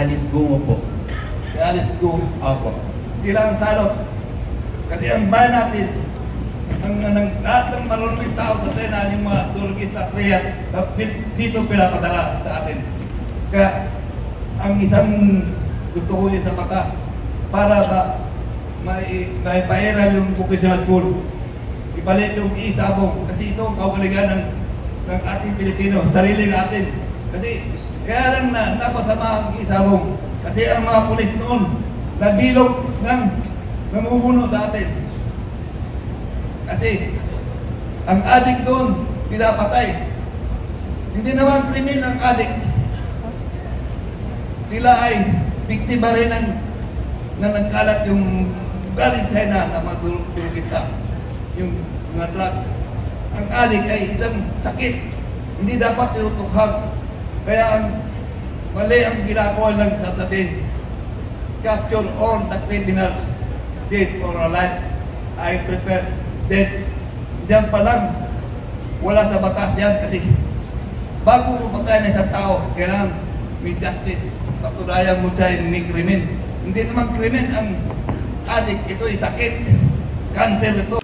Alice Gungo po. Si Alice Go. Opo. Sila ang salot. Kasi ang bayan natin, ang, ang lahat ng marunong tao sa China, yung mga turkista, kriya, dito pinapadala sa atin. Kaya, ang isang gusto ko sa mata, para ba may, may pairal yung vocational school. Ibalik yung isabong, kasi ito ang kaugaligan ng, ng ating Pilipino, sarili natin. Kasi, kaya lang na napasama ang isabong. Kasi ang mga pulis noon, nagbilog ng namumuno sa atin. Kasi, ang adik doon, pinapatay. Hindi naman krimen ang adik. Sila ay biktima rin ng na nagkalat yung galing China na durugista. Yung mga drug. Ang adik ay isang sakit. Hindi dapat tinutukhan. Kaya ang mali ang ginagawa lang sasabihin. Capture all the criminals, dead or alive. I prefer dead. Diyan pa lang, wala sa batas yan kasi bago mo patay ng isang tao, kailangan may justice. Patunayan mo siya may krimen. Hindi naman krimen ang adik. Ito ay sakit. Cancer ito.